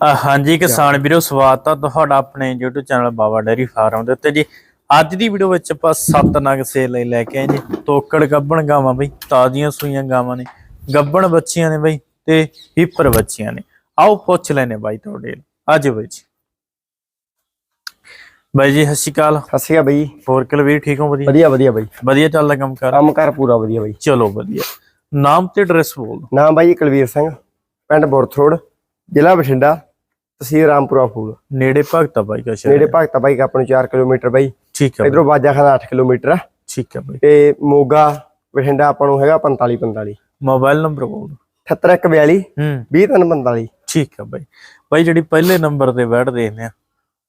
ਹਾਂਜੀ ਕਿਸਾਨ ਵੀਰੋ ਸਵਾਗਤ ਆ ਤੁਹਾਡਾ ਆਪਣੇ YouTube channel Baba dairy farm ਦੇ ਉੱਤੇ ਜੀ। ਅੱਜ ਦੀ ਵੀਡੀਓ ਵਿੱਚ ਆਪਾਂ ਸੱਤ ਨਗ ਸੇਲ ਲਈ ਲੈ ਕੇ ਆਏ ਜੀ। ਤੋਕੜ ਗੱਬਣ ਗਾਵਾਂ ਬਈ ਤਾਜ਼ੀਆਂ ਸੂਈਆਂ ਗਾਵਾਂ ਨੇ ਗੱਬਣ ਬੱਚੀਆਂ ਨੇ ਬਈ ਤੇ ਹੀਪਰ ਬੱਚੀਆਂ ਨੇ। ਆਓ ਪੁੱਛ ਲੈਨੇ ਬਾਈ ਤੁਹਾਡੇ ਅੱਜ ਬਈ ਜੀ। ਬਾਈ ਜੀ ਸਤਿ ਸ਼੍ਰੀ ਅਕਾਲ। ਸਤਿ ਸ਼੍ਰੀ ਅਕਾਲ ਬਈ। ਹੋਰ ਕਲਵੀਰ ਠੀਕ ਹੋ ਵਧੀਆ? ਵਧੀਆ ਵਧੀਆ ਬਈ। ਵਧੀਆ ਚੱਲਦਾ ਕੰਮ ਕਰ? ਕੰਮ ਕਰ ਪੂਰਾ ਵਧੀਆ ਬਈ। ਚਲੋ ਵਧੀਆ। ਨਾਮ ਤੇ ਐਡਰੈਸ ਬੋਲ। ਨਾਮ ਬਾਈ ਕੁਲਵੀਰ ਸਿੰਘ ਪਿੰਡ ਬੁਰਥਰੋਡ ਜ਼ਿਲ੍ਹਾ ਬਠਿੰਡਾ। ਤਹਿਸੀਲ ਰਾਮਪੁਰਾ ਫੂਲ। ਨੇੜੇ ਭਗਤਾ ਬਾਈ ਦਾ ਸ਼ਹਿਰ। ਨੇੜੇ ਭਗਤਾ ਬਾਈ ਕਾ ਆਪਾਂ ਨੂੰ 4 ਕਿਲੋਮੀਟਰ ਬਾਈ। ਠੀਕ ਹੈ ਇਧਰੋਂ ਬਾਜਾਖਾਨਾ 8 ਕਿਲੋਮੀਟਰ ਆ। ਠੀਕ ਹੈ ਬਾਈ। ਤੇ ਮੋਗਾ ਬਠਿੰਡਾ ਆਪਾਂ ਨੂੰ ਹੈਗਾ 45 45 ਮੋਬਾਈਲ ਨੰਬਰ ਬੋਲ ਦਿਓ। 7142 ਹੂੰ। 2345 ਠੀਕ ਹੈ ਬਾਈ। ਬਾਈ ਜਿਹੜੀ ਪਹਿਲੇ ਨੰਬਰ ਤੇ ਬੈਠ ਦੇਖਦੇ ਆ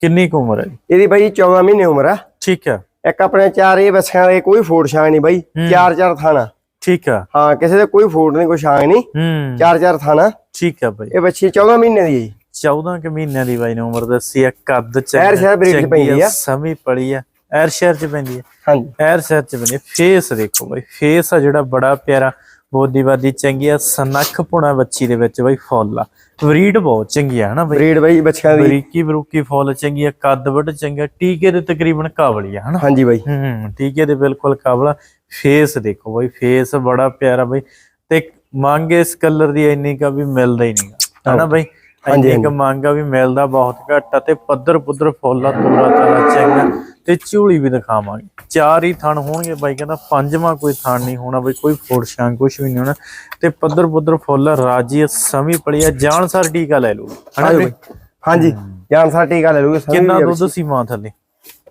ਕਿੰਨੀ ਕੁ ਉਮਰ ਹੈ ਇਹਦੀ ਬਾਈ 14 ਮਹੀਨੇ ਉਮਰ ਆ। ਠੀਕ ਹੈ ਇੱਕ ਆਪਣੇ ਚਾਰ ਇਹ ਬੱਸਿਆਂ ਦੇ ਕੋਈ ਫੋੜ ਛਾਂ ਨਹੀਂ ਬਾਈ। ਚਾਰ ਚਾਰ ਥਾਣਾ। ਠੀਕ ਹੈ ਹਾਂ ਕਿਸੇ ਦੇ ਕੋਈ ਫੋੜ ਨਹੀਂ ਕੋਈ ਛਾਂ ਨਹੀਂ। ਚਾਰ ਚਾਰ ਥਾਣਾ। ਠੀਕ ਹੈ ਬਾਈ। ਇਹ ਬੱਚੀ 14 ਮਹੀਨੇ ਦੀ ਹੈ ਜੀ। 14 ਕਿ ਮਹੀਨਿਆਂ ਦੀ ਬਾਈ ਨੇ ਉਮਰ ਦੱਸੀ ਆ ਕੱਦ ਐਰ ਸ਼ਹਿਰ ਬਰੀਡ ਚ ਚੰਗੀ ਪੈਂਦੀ ਆ। ਸਮੀ ਪੜੀ ਆ। ਐਰ ਸ਼ਹਿਰ ਚ ਪੈਂਦੀ ਆ। ਹਾਂਜੀ। ਐਰ ਸ਼ਹਿਰ ਚ ਪੈਂਦੀ ਫੇਸ ਦੇਖੋ ਬਾਈ ਫੇਸ ਆ ਜਿਹੜਾ ਬੜਾ ਪਿਆਰਾ ਬੋਦੀਵਾਦੀ ਚੰਗੀ ਆ ਸਨੱਖ ਪੁਣਾ ਬੱਚੀ ਦੇ ਵਿੱਚ ਬਾਈ ਫੁੱਲ ਆ। ਬਰੀਡ ਬਹੁਤ ਚੰਗੀ ਆ ਹਨਾ ਬਾਈ? ਬਰੀਡ ਬਾਈ ਬੱਚਿਆਂ ਦੀ। ਬਰੀਕੀ ਬਰੂਕੀ ਫੁੱਲ ਚੰਗੀ ਆ ਕੱਦ ਵੱਡ ਚੰਗਾ ਟੀਕੇ ਦੇ ਤਕਰੀਬਨ ਕਾਬਲੀ ਆ ਹਨਾ? ਹਾਂਜੀ ਬਾਈ। ਹੂੰ ਟੀਕੇ ਦੇ ਬਿਲਕੁਲ ਕਾਬਲਾ ਫੇਸ ਦੇਖੋ ਬਈ ਫੇਸ ਬੜਾ ਪਿਆਰਾ ਬਈ। ਤੇ ਮੰਗ ਇਸ ਕਲਰ ਦੀ ਇੰਨੀ ਕਾ ਵੀ ਮਿਲਦਾ ਹੀ ਨਹੀਂਗਾ ਹਨਾ ਬਈ? ਹਾਂਜੀ, ਕ ਮੰਗਾ ਵੀ ਮਿਲਦਾ ਬਹੁਤ ਘੱਟ ਆ ਤੇ ਪੱਧਰ ਪੁੱਧਰ ਫੁੱਲਾ ਤੋਰਾ ਤਾਰਾ ਚੰਗਾ ਤੇ ਝੂਲੀ ਵੀ ਦਿਖਾਵਾਂਗੇ। ਚਾਰ ਹੀ ਥਣ ਹੋਣਗੇ ਬਾਈ ਕਹਿੰਦਾ ਪੰਜਵਾਂ ਕੋਈ ਥਣ ਨਹੀਂ ਹੋਣਾ ਬਈ ਕੋਈ ਫੋੜ ਸ਼ਾਂ ਕੁਝ ਵੀ ਨਹੀਂ ਹੋਣਾ ਤੇ ਪੱਧਰ ਪੁੱਧਰ ਫੁੱਲ ਰਾਜੀ ਸਮੀ ਪੜੀ ਆ ਜਾਣ ਸਰ ਟੀਕਾ ਲੈ ਲੂ ਆਜੋ ਬਈ? ਹਾਂਜੀ ਜਾਨ ਸਾ ਟੀਕਾ ਲੈ ਲੂਗੇ ਸਾਰੇ ਕਿੰਨਾ ਦੁੱਧ ਸੀ ਮਾਂ ਥੱਲੇ?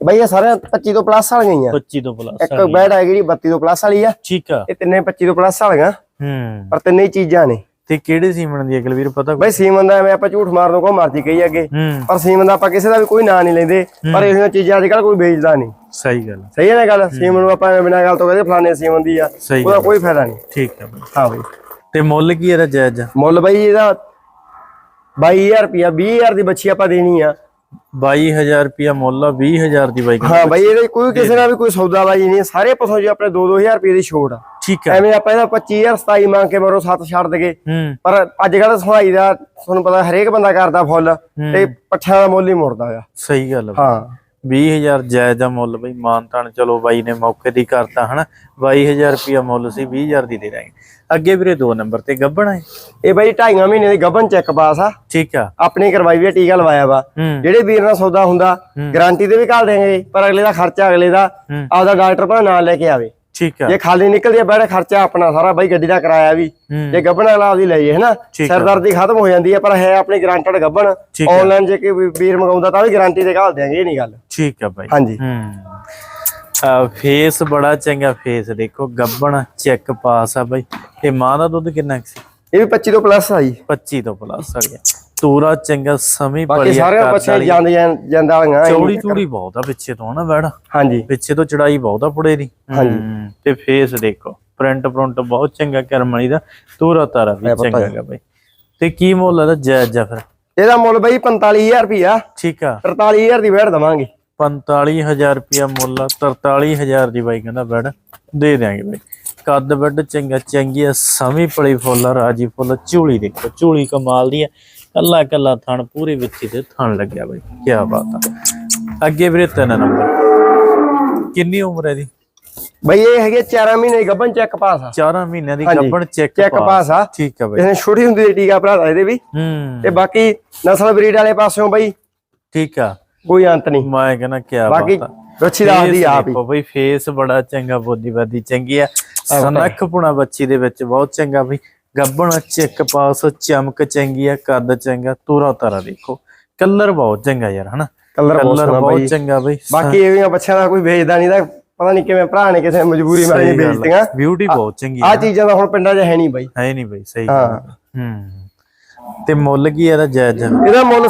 ਬਈ ਇਹ ਸਾਰੇ 25 ਤੋਂ ਪਲੱਸ ਵਾਲੀਆਂ ਹੀ ਆ। 25 ਤੋਂ ਪਲੱਸ ਇੱਕ ਬੈਡ ਹੈ ਜਿਹੜੀ 32 ਤੋਂ ਪਲੱਸ ਵਾਲੀ ਆ। ਠੀਕ ਆ। ਇਹ ਤਿੰਨੇ 25 ਤੋਂ ਪਲੱਸ ਵਾਲੀਆਂ। ਹੂੰ। ਪਰ ਤਿੰਨੇ ਚੀਜ਼ਾਂ ਨੇ। ਤੇ ਕਿਹੜੇ ਸੀਮਣ ਦੀ ਅਗਲਵੀਰ ਪਤਾ ਕੋਈ? ਬਈ ਸੀਮਨ ਦਾ ਐਵੇਂ ਆਪਾਂ ਝੂਠ ਮਾਰਨ ਨੂੰ ਕੋ ਮਰਜ਼ੀ ਕਹੀ ਅੱਗੇ। ਪਰ ਸੀਮਨ ਦਾ ਆਪਾਂ ਕਿਸੇ ਦਾ ਵੀ ਕੋਈ ਨਾਂ ਨਹੀਂ ਲੈਂਦੇ ਪਰ ਇਹੋ ਜਿਹੀਆਂ ਚੀਜ਼ਾਂ ਅੱਜ ਕੱਲ ਕੋਈ ਵੇਚਦਾ ਨਹੀਂ। ਸਹੀ ਗੱਲ ਸਹੀ ਹੈ ਨਾ ਗੱਲ? ਸੀਮਨ ਨੂੰ ਆਪਾਂ ਬਿਨਾਂ ਗੱਲ ਤੋਂ ਕਹਿੰਦੇ ਫਲਾਣੇ ਸੀਮਨ ਦੀ ਆ ਉਹਦਾ ਕੋਈ ਫਾਇਦਾ ਨਹੀਂ। ਠੀਕ ਹੈ ਬਈ ਹਾਂ ਬਈ। ਤੇ ਮੁੱਲ ਕੀ ਇਹਦਾ ਜਾਇਜ਼? ਮੁੱਲ ਬਈ ਇਹਦਾ 22000 ਰੁਪਿਆ 20000 ਦੀ ਬੱਚੀ ਆਪਾਂ ਦੇਣੀ ਆ। 22000 ਰੁਪਿਆ ਮੁੱਲ ਆ 20000 ਦੀ ਬਾਈਕ ਹਾਂ ਬਈ ਇਹਦੇ ਕੋਈ ਕਿਸੇ ਨਾਲ ਵੀ ਕੋਈ ਸੌਦਾਬਾਜੀ ਨਹੀਂ ਸਾਰੇ ਪਾਸੋਂ ਜੀ ਆਪਣੇ 2-2000 ਰੁਪਏ ਦੀ ਛੋਟ ਆ। ਠੀਕ ਹੈ ਐਵੇਂ ਆਪਾਂ ਇਹਦਾ 25000 27 ਮੰਗ ਕੇ ਮਰੋ 7 ਛੱਡ ਦਗੇ। ਪਰ ਅੱਜ ਕੱਲ ਸਹਾਈ ਦਾ ਤੁਹਾਨੂੰ ਪਤਾ ਹਰੇਕ ਬੰਦਾ ਕਰਦਾ ਫੁੱਲ ਤੇ ਪੱਠਿਆਂ ਦਾ ਮੁੱਲ ਹੀ ਮੁੜਦਾ ਆ। ਸਹੀ ਗੱਲ। ਹਾਂ। 20000 ਜਾਇਜ਼ ਮੁੱਲ ਬਈ ਮਾਨਤਾਨ ਚਲੋ ਬਾਈ ਨੇ ਮੌਕੇ ਦੀ ਕਰਤਾ ਹਨਾ। 22000 ਰੁਪਿਆ ਮੁੱਲ ਸੀ 20000 ਦੀ ਦੇ ਦਾਂਗੇ। ਅੱਗੇ ਵੀਰੇ ਦੋ ਨੰਬਰ ਤੇ ਗੱਬਣ ਹੈ ਇਹ। ਬਈ ਢਾਈਆਂ ਮਹੀਨੇ ਦੀ ਗੱਭਨ ਚੈੱਕ ਪਾਸ ਆ। ਠੀਕ ਆ। ਆਪਣੀ ਕਰਵਾਈ ਵੀ ਟੀਕਾ ਲਵਾਇਆ ਵਾ। ਜਿਹੜੇ ਵੀਰ ਨਾਲ ਸੌਦਾ ਹੁੰਦਾ ਗਾਰੰਟੀ ਤੇ ਵੀ ਘਾਲ ਦੇਣਗੇ ਪਰ ਅਗਲੇ ਦਾ ਖਰਚਾ ਅਗਲੇ ਦਾ। ਆਪਦਾ ਡਾਕਟਰ ਭਾ ਨਾਲ ਲੈ ਕੇ ਆਵੇ। ਠੀਕ ਆ। ਜੇ ਖਾਲੀ ਨਿਕਲਦੀ ਆ ਬੈਠਾ ਖਰਚਾ ਆਪਣਾ ਸਾਰਾ ਬਈ ਗੱਡੀ ਦਾ ਕਿਰਾਇਆ ਵੀ। ਹੂੰ। ਜੇ ਗੱਭਣ ਅਗਲਾ ਆਪਦੀ ਲਈਏ ਹਨਾ? ਠੀਕ ਆ। ਸਰਦਰਦੀ ਖਤਮ ਹੋ ਜਾਂਦੀ ਹੈ ਪਰ ਹੈ ਆਪਣੀ ਗਾਰੰਟਡ ਆ। ਆਨਲਾਈਨ ਜੇ ਕੋਈ ਵੀਰ ਮੰਗਾਉਂਦਾ ਤਾਂ ਵੀ ਗਾਰੰਟੀ ਤੇ ਘਾਲ ਦਿਆਂਗੇ ਇਹ ਨਹੀਂ ਗੱਲ। ਠੀਕ ਆ ਬਾਈ। ਹਾਂਜੀ। ਹੂੰ। ਫੇਸ ਬੜਾ ਚੰਗਾ ਫੇਸ ਦੇਖੋ ਗੱਬਣ ਚੈੱਕ ਪਾਸ ਆ ਬਾਈ। ਤੇ ਮਾਂ ਦਾ ਦੁੱਧ ਕਿੰਨਾ ਸੀ? ਇਹ ਵੀ 25 ਤੋਂ ਪਲੱਸ ਆ ਜੀ। 25 ਤੋਂ ਪਲੱਸ ਆ ਗਿਆ। ਤੂਰਾ ਚੰਗਾ ਸਮੀ ਬਾਕੀ ਸਾਰੇ ਬੱਚੇ ਜਾਂਦੇ ਜਾਂਦਾ ਵਾਲੀਆਂ ਚੌੜੀ ਚੂੜੀ ਬਹੁਤ ਆ ਪਿੱਛੇ ਤੋਂ ਹਨਾ ਬੈੜ ਹਾਂਜੀ। ਪਿੱਛੇ ਤੋਂ ਚੜਾਈ ਬਹੁਤ ਆ ਪੁੜੇ ਦੀ। ਹਾਂਜੀ। ਤੇ ਫੇਸ ਦੇਖੋ ਪ੍ਰਿੰਟ ਪ੍ਰਿੰਟ ਬਹੁਤ ਚੰਗਾ ਕਰਮਣੀ ਦਾ। ਤੂਰਾ ਤਾਰਾ ਵੀ ਚੰਗਾ ਹੈਗਾ ਬਾਈ। ਤੇ ਕੀ ਮੁੱਲ ਇਹਦਾ ਜਾਇਜ਼ ਆ ਫਿਰ? ਇਹਦਾ ਮੁੱਲ ਬਈ 45000 ਰੁਪਿਆ ਠੀਕ ਆ। 43000 ਦੀ ਵੇੜ ਦਵਾਂਗੇ। 45000 ਰੁਪਿਆ ਮੁੱਲ ਆ, 43000 ਦੀ ਬਾਈ ਕਹਿੰਦਾ ਬੈਡ ਦੇ ਦਿਆਂਗੇ ਬਾਈ। ਕੱਦ ਬੈਡ ਚੰਗਾ ਚੰਗੀ ਆ ਸਮੀ ਪਲੀ ਫੁੱਲ ਆ, ਰਾਜੀ ਫੁੱਲ ਝੂਲੀ ਦੇਖੋ ਝੂਲੀ ਕਮਾਲ ਦੀ ਆ। ਕੱਲਾ ਕੱਲਾ ਥਣ ਪੂਰੀ ਵਿੱਚੀ ਤੇ ਥਣ ਲੱਗਿਆ ਬਾਈ ਕੀ ਬਾਤ ਆ। ਅੱਗੇ ਵੀਰੇ ਤਿੰਨ ਨੰਬਰ। ਕਿੰਨੀ ਉਮਰ ਹੈ ਦੀ ਬਈ ਇਹ ਹੈਗੇ 4 ਮਹੀਨੇ ਗੱਭਨ ਚੈੱਕ ਪਾਸ ਆ। 4 ਮਹੀਨਿਆਂ ਦੀ ਗੱਭਣ ਚੈੱਕ ਚੈੱਕ ਪਾਸ ਆ। ਠੀਕ ਆ ਬਾਈ। ਇਹਨੇ ਛੋਟੀ ਹੁੰਦੀ ਦੀ ਟੀਕਾ ਭਰਾ ਇਹਦੇ ਵੀ। ਹੂੰ। ਤੇ ਬਾਕੀ ਨਸਲ ਬਰੀਡ ਵਾਲੇ ਪਾਸਿਓਂ ਬਈ ਠੀਕ ਆ। ਕੋਈ ਅੰਤ ਨਹੀਂ। ਮੈਂ ਕਹਿੰਦਾ ਕੀ ਬਾਕੀ ਬਾਤ ਆ। ਬੱਚੀ ਦਾ ਆਦੀ ਆਪ ਹੀ। ਬਈ ਫੇਸ ਬੜਾ ਚੰਗਾ ਬੋਦੀਵਾਦੀ ਚੰਗੀ ਆ। ਸਨੱਖ ਪੁਣਾ ਬੱਚੀ ਦੇ ਵਿੱਚ ਬਹੁਤ ਚੰਗਾ ਬਈ। ਗੱਬਣ ਚਿੱਕ ਪਾਸ ਚਮਕ ਚੰਗੀ ਆ ਕੱਦ ਚੰਗਾ ਤੂਰਾ ਤਾਰਾ ਦੇਖੋ। ਕਲਰ ਬਹੁਤ ਚੰਗਾ ਯਾਰ ਹਨਾ? ਕਲਰ ਬਹੁਤ ਚੰਗਾ ਬਈ। ਬਾਕੀ ਇਹ ਬੱਚਿਆਂ ਦਾ ਕੋਈ ਵੇਚਦਾ ਨਹੀਂ ਤਾਂ ਪਤਾ ਨਹੀਂ ਕਿਵੇਂ ਭਰਾ ਨੇ ਕਿਸੇ ਮਜਬੂਰੀ ਨਹੀਂ ਵੇਚਦੀਆਂ ਬਿਊਟੀ ਬਹੁਤ ਚੰਗੀ ਆ। ਆ ਚੀਜ਼ਾਂ ਦਾ ਹੁਣ ਪਿੰਡਾਂ 'ਚ ਹੈ ਨਹੀਂ ਬਈ। ਹੈ ਨਹੀਂ ਬਈ ਸਹੀ। ਹੂੰ। ਤੇ ਮੁੱਲ ਕੀ ਆ ਇਹਦਾ ਜਾਇਜ਼ ਇਹਦਾ ਮੁੱਲ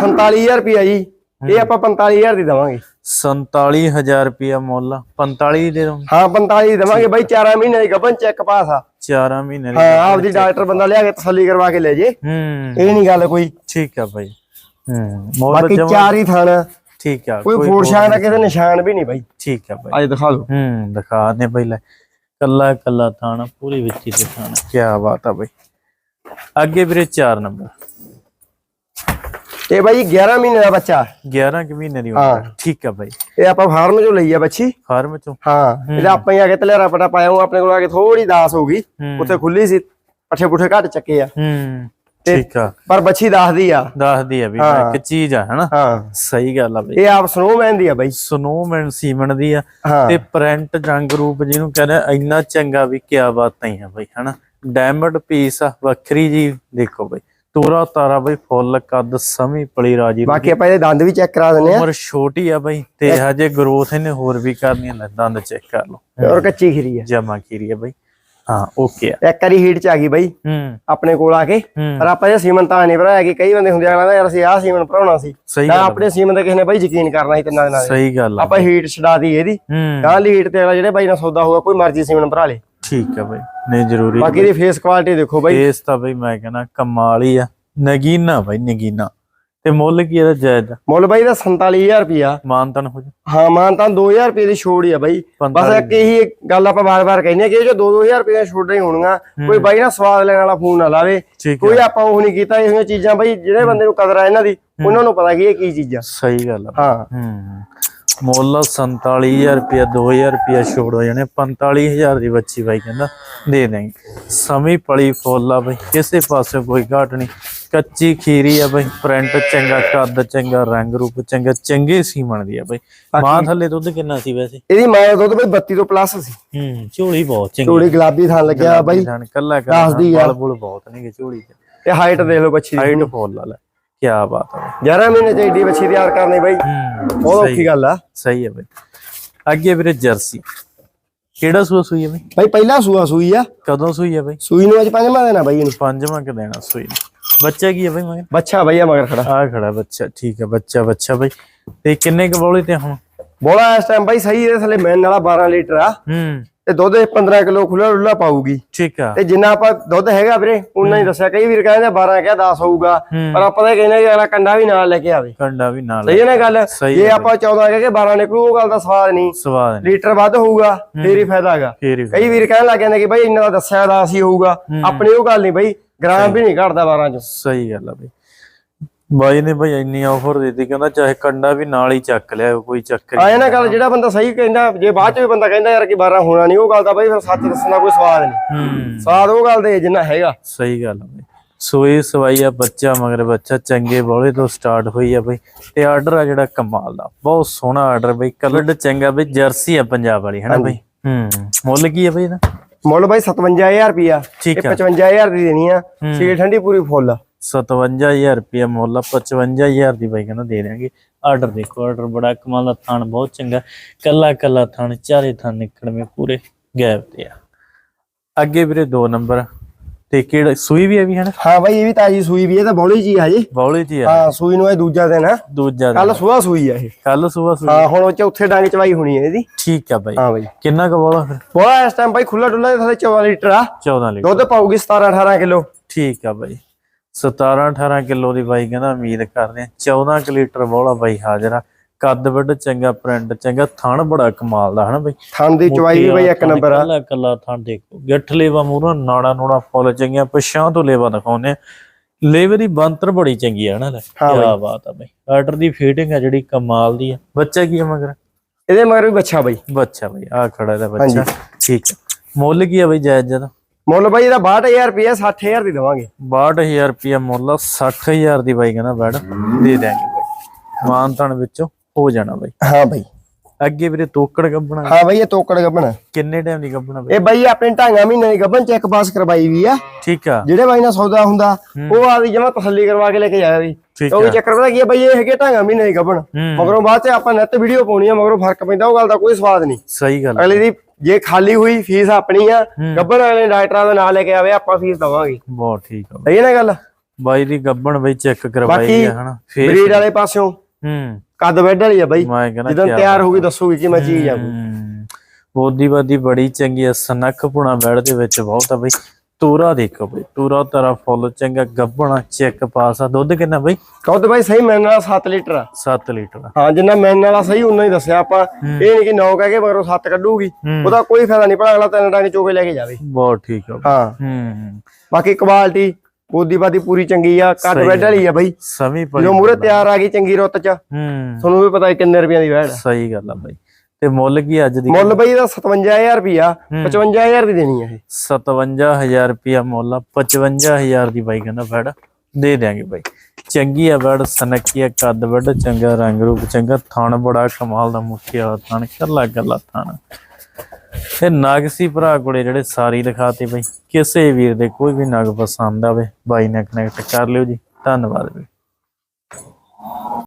47000 ਰੁਪਿਆ ਜੀ। ਇਹ ਆਪਾਂ 45000 ਦੀ ਦਵਾਂਗੇ। 47000 ਰੁਪਿਆ ਮੁੱਲ ਆ। 45 ਦੀ ਦੇ ਦੋ ਹਾਂ 45 ਦੀ ਦਵਾਂਗੇ ਬਾਈ 4 ਮਹੀਨੇ ਦੀ ਗੱਭਨ ਚੈੱਕ ਪਾਸ ਆ। 4 ਮਹੀਨੇ ਦੀ ਹਾਂ ਆਪਦੀ ਡਾਕਟਰ ਬੰਦਾ ਲਿਆ ਕੇ ਤਸੱਲੀ ਕਰਵਾ ਕੇ ਲੈ ਜੇ। ਹੂੰ। ਇਹ ਨਹੀਂ ਗੱਲ ਕੋਈ। ਠੀਕ ਆ ਬਾਈ। ਹੂੰ ਮੁੱਲ ਬਾਕੀ ਚਾਰ ਹੀ ਥਾਣਾ। ਠੀਕ ਆ ਕੋਈ ਛਾਂ ਦਾ ਕਿਸੇ ਨਿਸ਼ਾਨ ਵੀ ਨਹੀਂ ਬਾਈ। ਠੀਕ ਆ ਬਾਈ। ਅੱਜ ਦਿਖਾ ਦਿਓ। ਹੂੰ ਦਿਖਾ ਦੇ ਪਹਿਲਾਂ ਕੱਲਾ ਕੱਲਾ ਥਾਣਾ ਪੂਰੀ ਵਿੱਚੀ ਤੇ ਥਾਣਾ। ਕੀ ਬਾਤ ਆ ਬਈ। ਅੱਗੇ ਵੀਰੇ 4 ਨੰਬਰ। ਇਹ ਬਾਈ 11 ਮਹੀਨੇ ਦਾ ਬੱਚਾ। 11 ਕਿ ਮਹੀਨੇ ਦੀ ਹਾਂ। ਉਮਰ ਠੀਕ ਆ ਬਾਈ। ਇਹ ਆਪਾਂ ਫਾਰਮ ਚੋਂ ਲਈ ਆ ਬੱਚੀ। ਫਾਰਮ ਚੋਂ? ਹਾਂ ਇਹਦਾ ਆਪਾਂ ਹੀ ਆ ਕੇ ਤਲੇਰਾ ਪਟਾ ਪਾਇਆ ਉਹ ਆਪਣੇ ਕੋਲ ਆ ਕੇ ਥੋੜੀ ਦਾਸ ਹੋ ਗਈ। ਹੂੰ। ਉੱਥੇ ਖੁੱਲੀ ਸੀ ਪੱਠੇ ਪੁੱਠੇ ਘੱਟ ਚੱਕੇ ਆ। ਹੂੰ ਤੇ- ਠੀਕ ਆ। ਪਰ ਬੱਚੀ ਦੱਸਦੀ ਆ। ਦੱਸਦੀ ਆ ਵੀ ਹਾਂ। ਇੱਕ ਚੀਜ਼ ਆ ਹਨਾ? ਹਾਂ। ਸਹੀ ਗੱਲ ਆ ਬਈ। ਇਹ ਆਪ ਸਨੋਮੈਨ ਦੀ ਆ ਬਾਈ। ਸਨੋਮੈਨ ਸੀਮਨ ਦੀ ਆ। ਹਾਂ। ਤੇ ਪ੍ਰਿੰਟ ਰੰਗ ਰੂਪ ਜਿਹਨੂੰ ਕਹਿੰਦੇ ਆ, ਇੰਨਾ ਚੰਗਾ ਵੀ ਕਿਆ ਬਾਤਾਂ ਹੀ ਆ ਬਈ ਹਨਾ? ਡਾਇਮੰਡ ਪੀਸ ਆ ਵੱਖਰੀ ਜੀ ਦੇਖੋ ਬਈ। ਤੂਰਾ ਤਾਰਾ ਬਈ ਫੁੱਲ ਕੱਦ ਸਮੀ ਪਲੀ ਰਾਜੀ ਬਾਕੀ ਆਪਾਂ ਇਹਦੇ ਦੰਦ ਵੀ ਚੈੱਕ ਕਰਾ ਦਿੰਨੇ ਆ। ਉਮਰ ਛੋਟੀ ਆ ਬਈ ਤੇ ਹਜੇ ਗਰੋਥ ਇਹਨੇ ਹੋਰ ਵੀ ਕਰਨੀ ਲੈ ਦੰਦ ਚੈੱਕ ਕਰ ਲਓ। ਔਰ ਕੱਚੀ ਖੀਰੀ ਆ। ਜਮਾ ਕੀਰੀ ਆ ਬਈ। ਹਾਂ ਓਕੇ ਆ। ਇੱਕ ਵਾਰੀ ਹੀਟ ਚ ਆ ਗਈ ਬਾਈ। ਹੂੰ। ਆਪਣੇ ਕੋਲ ਆ ਕੇ। ਹੂੰ। ਪਰ ਆਪਾਂ ਇਹ ਸੀਮਨ ਤਾਂ ਨਹੀਂ ਭਰਾਇਆ ਕਿ ਕਈ ਬੰਦੇ ਹੁੰਦੇ ਆ ਕਹਿੰਦਾ ਯਾਰ ਅਸੀਂ ਆਹ ਸੀਮਨ ਭਰਾਉਣਾ ਸੀ। ਤਾਂ ਆਪਣੇ ਸੀਮਨ ਤੇ ਕਿਸੇ ਨੇ ਬਾਈ ਯਕੀਨ ਕਰਨਾ ਸੀ ਤਿੰਨਾਂ ਦਿਨਾਂ ਦੇ। ਸਹੀ ਗੱਲ ਆਪਾਂ ਹੀਟ ਛਡਾ ਦੀ ਇਹਦੀ। ਹੂੰ। ਗਾਂ ਲਈ ਹੀਟ ਤੇ ਅਗਲਾ ਜਿਹੜੇ ਬਾਈ ਨਾਲ ਸੌਦਾ ਹੋਊਗਾ ਕੋਈ ਮਰਜ਼ੀ ਸੀਮਨ ਭਰਾ ਲੇ। ਠੀਕ ਆ ਬਈ। ਨਹੀਂ ਜ਼ਰੂਰੀ ਬਾਕੀ ਦੀ ਫੇਸ ਕੁਆਲਿਟੀ ਦੇਖੋ ਬਾਈ। ਇਸ ਤਾਂ ਬਈ ਮੈਂ ਕਹਿੰਦਾ ਕਮਾਲ ਹੀ ਆ। ਨਗੀਨਾ ਬਈ ਨਗੀਨਾ। ਤੇ ਮੁੱਲ ਕੀ ਇਹਦਾ ਜਾਇਜ਼? ਮੁੱਲ ਬਾਈ ਦਾ 47000 ਰੁਪਿਆ ਮਾਨਤਨ ਹੋ ਜਾ। ਹਾਂ ਮਾਨ ਤਾਂ 2000 ਰੁਪਏ ਦੀ ਛੋੜ ਹੀ ਆ ਬਾਈ। ਬਸ 45 ਇੱਕ ਇਹੀ ਗੱਲ ਆਪਾਂ ਵਾਰ-ਵਾਰ ਕਹਿੰਦੇ ਆ ਕਿ ਇਹ ਜੋ 2-2000 ਰੁਪਏ ਛੋੜਾਂ ਹੀ ਹੋਣਗੀਆਂ ਕੋਈ ਬਾਈ ਨਾ ਸਵਾਦ ਲੈਣ ਵਾਲਾ ਫੋਨ ਨਾ ਲਾਵੇ। ਕੋਈ ਆਪਾਂ ਉਹ ਨਹੀਂ ਕੀਤਾ ਇਹੋ ਜਿਹੀਆਂ ਚੀਜ਼ਾਂ ਬਾਈ ਜਿਹੜੇ ਬੰਦੇ ਨੂੰ ਕਦਰ ਆ ਇਹਨਾਂ ਦੀ ਉਹਨਾਂ ਨੂੰ ਪਤਾ ਕਿ ਇਹ ਕੀ ਚੀਜ਼। ਸਹੀ ਗੱਲ ਆ। ਹਾਂ। ਹੂੰ। ਮੁੱਲ 47000 ਰੁਪਇਆ 2000 ਰੁਪਇਆ ਛੋੜ ਹੋ ਜਾਣੇ 45000 ਦੀ ਬੱਚੀ ਬਾਈ ਕਹਿੰਦਾ ਦੇ ਦੇਂਗੇ। ਸਮੀ ਪਲੀ ਫੁੱਲ ਆ ਬਈ ਕਿਸੇ ਪਾਸੇ ਕੋਈ ਘਾਟ ਨਹੀਂ। ਕੱਚੀ ਖੀਰੀ ਆ ਬਈ ਪ੍ਰਿੰਟ ਚੰਗਾ ਕੱਦ ਚੰਗਾ ਰੰਗ ਰੂਪ ਚੰਗਾ ਚੰਗੇ ਸੀਮਣ ਦੀ ਆ ਬਈ। ਮਾਂ ਥੱਲੇ ਦੁੱਧ ਕਿੰਨਾ ਸੀ ਵੈਸੇ? ਇਹਦੀ ਮਾਂ ਦਾ ਦੁੱਧ ਬਾਈ 32 ਤੋਂ ਪਲੱਸ ਸੀ। ਹੂੰ ਝੋਲੀ ਬਹੁਤ ਚੰਗੀ ਥੋੜੀ ਗੁਲਾਬੀ ਥਾਂ ਲੱਗਿਆ ਬਾਈ। ਧਨ ਕੱਲਾ ਕੱਲਾ। ਬਲ ਬੁਲ ਬਹੁਤ ਨੇਗੇ ਝੋਲੀ ਤੇ ਤੇ ਹਾਈਟ ਦੇਖ ਲਓ ਬੱਚੀ ਦੀ। ਹਾਈਟ ਫੁੱਲ ਆ ਲੈ। ਕੀ ਬਾਤ ਆ 11 ਮਹੀਨੇ ਚ ਏਡੀ ਬੱਚੀ ਤਿਆਰ ਕਰਨੀ ਬਾਈ। ਹੂੰ ਬਹੁਤ ਔਖੀ ਗੱਲ ਆ। ਸਹੀ ਹੈ ਬਈ। ਅੱਗੇ ਵੀਰੇ ਜਰਸੀ। ਕਿਹੜਾ ਸੂਆ ਸੂਈ ਹੈ ਬਈ? ਬਾਈ ਪਹਿਲਾ ਸੂਆ ਸੂਈ ਆ। ਕਦੋਂ ਸੂਈ ਹੈ ਬਈ? ਸੂਈ ਨੂੰ ਅੱਜ ਪੰਜਵਾਂ ਦੇਣਾ ਬਾਈ ਇਹਨੂੰ। ਪੰਜਵਾਂ ਕਿ ਦੇਣਾ ਸੂਈ ਨੂੰ? ਬੱਚਾ ਕੀ ਹੈ ਬਈ ਮਗਰ? ਬੱਚਾ ਬਾਈ ਆ ਮਗਰ ਖੜਾ। ਆ ਖੜਾ ਬੱਚਾ ਠੀਕ ਹੈ ਬੱਚਾ ਬੱਚਾ ਬਈ। ਤੇ ਕਿੰਨੇ ਕੁ ਬੋਲੇ ਤੇ ਹੁਣ? ਬੋਲਾ ਇਸ ਟਾਈਮ ਬਾਈ ਸਹੀ ਇਹਦੇ ਥੱਲੇ ਮੈਨ ਵਾਲਾ 12 ਲੀਟਰ ਆ। ਹੂੰ। ਤੇ ਦੁੱਧ ਇਹ 15 ਕਿਲੋ ਖੁੱਲਾ ਡੁੱਲਾ ਪਾਊਗੀ। ਠੀਕ ਆ। ਤੇ ਜਿੰਨਾ ਆਪਾਂ ਦੁੱਧ ਹੈਗਾ ਵੀਰੇ ਉਨਾ ਹੀ। ਦੱਸਿਆ ਕਈ ਵੀਰ ਕਹਿੰਦੇ 12 ਕਿਹਾ 10 ਹੋਊਗਾ। ਪਰ ਆਪਾਂ ਤਾਂ ਕਹਿੰਦੇ ਅਗਲਾ ਕੰਡਾ ਵੀ ਨਾਲ ਲੈ ਕੇ ਆਵੇ। ਕੰਡਾ ਵੀ ਨਾਲ ਸਹੀ ਹੈ ਨਾ ਗੱਲ? ਜੇ ਆਪਾਂ 14 ਕਹਿ ਕੇ 12 ਨਿਕਲੂ ਉਹ ਗੱਲ ਦਾ ਸਵਾਦ ਨਹੀਂ। ਸਵਾਦ ਨਹੀਂ। ਲੀਟਰ ਵੱਧ ਹੋਊਗਾ ਫੇਰ ਹੀ ਫਾਇਦਾ ਹੈਗਾ। ਕਈ ਵੀਰ ਕਹਿਣ ਲੱਗ ਜਾਂਦੇ ਕਿ ਬਾਈ ਇੰਨਾ ਦਾ ਦੱਸਿਆ ਦਾ ਸੀ ਹੋਊਗਾ। ਆਪਣੀ ਉਹ ਗੱਲ ਨਹੀਂ ਬਾਈ ਗ੍ਰਾਮ ਵੀ ਨਹੀਂ ਘਟਦਾ 12 ਚ। ਸਹੀ ਗੱਲ ਆ ਬਈ। ਬਾਈ ਨੇ ਬਈ ਇੰਨੀ ਆਫਰ ਦਿੱਤੀ ਕਹਿੰਦਾ ਚਾਹੇ ਕੰਡਾ ਵੀ ਨਾਲ ਹੀ ਚੱਕ ਲਿਆ ਕੋਈ ਚੱਕਰ ਆਏ ਨਾ ਗੱਲ ਜਿਹੜਾ ਬੰਦਾ ਸਹੀ ਕਹਿੰਦਾ ਜੇ ਬਾਅਦ ਚ ਵੀ ਬੰਦਾ ਕਹਿੰਦਾ ਯਾਰ ਕਿ 12 ਹੋਣਾ ਨਹੀਂ ਉਹ ਗੱਲ ਦਾ ਬਾਈ ਫਿਰ ਸੱਚ ਦੱਸਣ ਦਾ ਕੋਈ ਸਵਾਦ ਨਹੀਂ। ਹੂੰ। ਸਵਾਦ ਉਹ ਗੱਲ ਦੇ ਜਿੰਨਾ ਹੈਗਾ। ਸਹੀ ਗੱਲ ਬਈ। ਸੋਈ ਸਵਾਈ ਆ ਬੱਚਾ ਮਗਰ ਬੱਚਾ ਚੰਗੇ ਬੋਲੇ ਤੋਂ ਸਟਾਰਟ ਹੋਈ ਆ ਬਈ। ਤੇ ਆਰਡਰ ਆ ਜਿਹੜਾ ਕਮਾਲ ਦਾ ਬਹੁਤ ਸੋਹਣਾ ਆਰਡਰ ਬਈ। ਕਲਰਡ ਚੰਗਾ ਬਈ ਜਰਸੀ ਆ ਪੰਜਾਬ ਵਾਲੀ ਹੈ ਨਾ ਬਈ ਹੂੰ ਮੁੱਲ ਕੀ ਆ ਬਈ ਇਹਦਾ? ਮੁੱਲ ਬਾਈ 57000 ਰੁਪਿਆ ਇਹ ਠੀਕ ਆ। 55000 ਦੀ ਦੇਣੀ ਆ। ਸੀਲ ਠੰਡੀ ਪੂਰੀ ਫੁੱਲ 57000 ਰੁਪਏ ਮੁੱਲ ਆ, 55000 ਦੀ ਬਾਈ ਕਹਿੰਦਾ ਦੇ ਦੇਣਗੇ ਆਰਡਰ ਦੇਖੋ ਆਰਡਰ ਬੜਾ ਕਮਾਲ ਦਾ ਥਣ ਬਹੁਤ ਚੰਗਾ। ਕੱਲਾ ਕੱਲਾ ਥਣ ਚਾਰੇ ਥਣ ਨਿਕੜਵੇਂ ਪੂਰੇ ਗੈਪ ਤੇ ਆ। ਅੱਗੇ ਵੀਰੇ 2 ਨੰਬਰ ਤੇ ਕਿਹੜਾ ਸੂਈ ਵੀ ਆ ਵੀ ਹਨ ਹਾਂ ਬਾਈ ਇਹ ਵੀ ਤਾਜੀ ਸੂਈ ਵੀ ਇਹ ਤਾਂ ਬੌਲੀ ਜੀ ਆ ਜੀ। ਬੌਲੇ ਜੀ ਆ। ਹਾਂ ਸੂਈ ਨੂੰ ਇਹ ਦੂਜਾ ਦਿਨ ਆ। ਦੂਜਾ ਕੱਲ ਸੁਬਾਹ ਸੂਈ ਆ ਇਹ। ਕੱਲ ਸਵੇਰ ਸੂਈ। ਹਾਂ ਹੁਣ ਉਹ ਚੌਥੇ ਡੰਗ ਚਵਾਈ ਹੋਣੀ ਹੈ ਇਹਦੀ। ਠੀਕ ਆ ਬਾਈ। ਹਾਂ ਬਾਈ। ਕਿੰਨਾ ਕੁ ਬੋਲਾ ਫਿਰ? ਬੋਲਾ ਇਸ ਟਾਈਮ ਬਾਈ ਖੁੱਲਾ ਡੁੱਲਾ ਦੇ ਥੱਲੇ 14 ਲੀਟਰ ਆ। 14 ਲੀਟਰ। ਦੁੱਧ ਪਾਊਗੀ 17 18 ਕਿਲੋ। ਠੀਕ ਆ ਬਾਈ। 17 18 ਕਿਲੋ ਦੀ ਬਾਈ ਕਹਿੰਦਾ ਉਮੀਦ ਕਰਦੇ ਆ 14 ਕੁ ਲੀਟਰ ਬੋਲਾ ਬਾਈ ਹਾਜ਼ਰਾ ਕੱਦ ਵੱਡ ਚੰਗਾ ਪ੍ਰਿੰਟ ਚੰਗਾ ਥਣ ਬੜਾ ਕਮਾਲ ਦਾ ਹਨਾ ਬਾਈ? ਥਣ ਦੀ ਚਵਾਈ ਵੀ ਬਾਈ ਇੱਕ ਨੰਬਰ ਆ। ਕੱਲਾ ਕੱਲਾ ਥਣ ਦੇਖੋ। ਗਿੱਠ ਲੇਵਾ ਮੂਹਰੋਂ ਨਾੜਾ ਨੂੜਾ ਫੁੱਲ ਚੰਗੀਆਂ ਪਛਾਂ ਤੋਂ ਲੇਵਾ ਦਿਖਾਉਂਦੇ ਆ ਲੇਵੇ ਦੀ ਬੰਤਰ ਬੜੀ ਚੰਗੀ ਆ ਨਾ ਲੈ? ਹਾਂ ਕੀ ਬਾਤ ਆ ਬਾਈ। ਆਰਡਰ ਦੀ ਫੀਟਿੰਗ ਆ ਜਿਹੜੀ ਕਮਾਲ ਦੀ ਆ। ਬੱਚਾ ਕੀ ਆ ਮਗਰ? ਇਹਦੇ ਮਗਰ ਵੀ ਬੱਚਾ ਬਾਈ। ਬੱਚਾ ਬਾਈ ਆ ਖੜਾ ਇਹਦਾ ਬੱਚਾ। ਠੀਕ ਆ। ਮੁੱਲ ਕੀ ਆ ਬਾਈ ਜਾਇਜ਼ ਜਦਾ ਮੁੱਲ ਬਾਈ ਇਹਦਾ 62000 ਰੁਪਏ 60000 ਦੀ ਦੇਵਾਂਗੇ। 62000 ਰੁਪਿਆ ਮੁੱਲ ਆ, 60000 ਦੀ ਬਾਈ ਕਹਿੰਦਾ ਬੈਡ ਦੇ ਦਿਆਂਗੇ ਬਾਈ। ਮਾਨਤਨ ਵਿੱਚੋਂ ਹੋ ਜਾਣਾ ਬਾਈ। ਹਾਂ ਬਾਈ। ਅੱਗੇ ਵੀਰੇ ਤੋਕੜ ਗੱਬਣਾ ਹਾਂ ਬਾਈ ਇਹ ਤੋਕੜ ਗੱਬਣ ਕਿੰਨੇ ਟਾਈਮ ਦੀ ਗੱਬਣਾ ਬਾਈ? ਇਹ ਬਾਈ ਆਪਣੇ ਢਾਂਗਾ ਮਹੀਨੇ ਦੀ ਗੱਬਣ ਚੈੱਕ ਪਾਸ ਕਰਵਾਈ ਵੀ ਆ। ਠੀਕ ਆ। ਜਿਹੜੇ ਬਾਈ ਨਾਲ ਸੌਦਾ ਹੁੰਦਾ ਉਹ ਆਦੀ ਜਮਾ ਤਸੱਲੀ ਕਰਵਾ ਕੇ ਲੈ ਕੇ ਜਾਇਆ ਵੀ। ਕਿਉਂਕਿ ਚੱਕਰ ਪਤਾ ਕੀ ਹੈ ਬਾਈ ਇਹ ਹੈਗੇ ਢਾਂਗਾ ਮਹੀਨੇ ਦੀ ਗੱਬਣ ਮਗਰੋਂ ਬਾਅਦ ਚ ਆਪਾਂ ਨੈਟ ਵੀਡੀਓ ਪਾਉਣੀ ਆ ਮਗਰੋਂ ਫ਼ਰਕ ਪੈਂਦਾ ਉਹ ਗੱਲ ਦਾ ਕੋਈ ਸਵਾਦ ਨਹੀਂ। ਸਹੀ ਗੱਲ ਆ। ਅਗਲੇ ਦੀ ਜੇ ਖਾਲੀ ਹੋਈ ਫੀਸ ਆਪਣੀ ਆ ਗੱਬਣ ਵਾਲੇ ਡਾਕਟਰਾਂ ਦਾ ਨਾਂ ਲੈ ਕੇ ਆਵੇ ਆਪਾਂ ਫੀਸ ਦਵਾਂਗੇ। ਬਹੁਤ ਠੀਕ ਆ ਸਹੀ ਹੈ ਨਾ ਗੱਲ? ਬਾਈ ਦੀ ਗੱਬਣ ਬਈ ਚੈੱਕ ਕਰਵਾਈ ਆ ਹਨਾ। ਫੇਰ ਬਰੀਡ ਵਾਲੇ ਪਾਸਿਓਂ ਹੂੰ। ਕੱਦ ਬੈੱਡ ਵਾਲੀ ਆ ਬਾਈ। ਜਦੋਂ ਤਿਆਰ ਹੋਊਗੀ ਦੱਸੂਗੀ ਕਿ ਮੈਂ ਚੀਜ਼ ਆ। ਹੂੰ। ਬੋਦੀ ਬਾਦੀ ਬੜੀ ਚੰਗੀ ਆ ਸਨੱਖ ਪੁਣਾ ਬੈੜ ਦੇ ਵਿੱਚ ਬਹੁਤ ਆ ਬਈ। ਤੂਰਾ ਦੇਖੋ ਬਈ ਤੂਰਾ ਤਰਾ ਫੁੱਲ ਚੰਗਾ ਗੱਬਣਾ ਚੈੱਕ ਪਾਸ। ਆ ਦੁੱਧ ਕਿੰਨਾ ਬਈ? ਦੁੱਧ ਬਾਈ ਸਹੀ ਮੈਨ ਵਾਲਾ 7 ਲੀਟਰ ਆ। 7 ਲੀਟਰ ਆ। ਹਾਂ ਜਿੰਨਾ ਮੈਨ ਵਾਲਾ ਸਹੀ ਉਨਾ ਹੀ ਦੱਸਿਆ ਆਪਾਂ। ਇਹ ਨਹੀਂ ਕਿ 9 ਕਹਿ ਕੇ ਮਗਰੋਂ 7 ਕੱਢੂਗੀ। ਉਹਦਾ ਕੋਈ ਫਾਇਦਾ ਨਹੀਂ ਪਰ ਅਗਲਾ ਤਿੰਨ ਡਾਂਗੇ ਚੋਕੇ ਲੈ ਕੇ ਜਾਵੇ। ਬਹੁਤ ਠੀਕ ਆ। ਹਾਂ। ਹੂੰ ਬਾਕੀ ਕੁਆਲਿਟੀ ਬੋਦੀ ਬਾਦੀ ਪੂਰੀ ਚੰਗੀ ਆ ਕੱਟ ਬੈੱਡ ਵਾਲੀ ਆ ਬਾਈ। ਸਮੀ ਪਲੀ ਜੋ ਮੂਰੇ ਤਿਆਰ ਆ ਗਈ ਚੰਗੀ ਰੁੱਤ ਚ ਹੂੰ। ਤੁਹਾਨੂੰ ਵੀ ਪਤਾ ਕਿੰਨੇ ਰੁਪਈਆਂ ਦੀ ਵੈੜ ਸਹੀ ਗੱਲ ਆ ਬਾਈ। ਤੇ ਮੁੱਲ ਕੀ ਅੱਜ ਦੀ? ਮੁੱਲ ਬਈ ਇਹਦਾ 57000 ਰੁਪਿਆ 55000 ਦੀ ਦੇਣੀ ਇਹ। 57000 ਰੁਪਿਆ ਮੁੱਲ ਆ 55000 ਦੀ ਬਾਈ ਕਹਿੰਦਾ ਬੈਡ ਦੇ ਦਿਆਂਗੇ ਬਾਈ। ਚੰਗੀ ਆ ਬੈਡ ਸਨੱਕੀ ਆ ਕੱਦ ਬੈਡ ਚੰਗਾ ਰੰਗ ਰੂਪ ਚੰਗਾ ਥਣ ਬੜਾ ਕਮਾਲ ਦਾ ਵਾਲਾ ਥਣ ਕੱਲਾ ਕੱਲਾ ਥਣ। ਇਹ ਨਗ ਸੀ ਭਰਾ ਕੋਲੇ ਜਿਹੜੇ ਸਾਰੀ ਲਿਖਾਤੇ ਬਾਈ ਕਿਸੇ ਵੀਰ ਦੇ ਕੋਈ ਵੀ ਨਗ ਪਸੰਦ ਆਵੇ ਬਾਈ ਨਾਲ ਕਨੈਕਟ ਕਰ ਲਿਓ ਜੀ ਧੰਨਵਾਦ ਬਈ।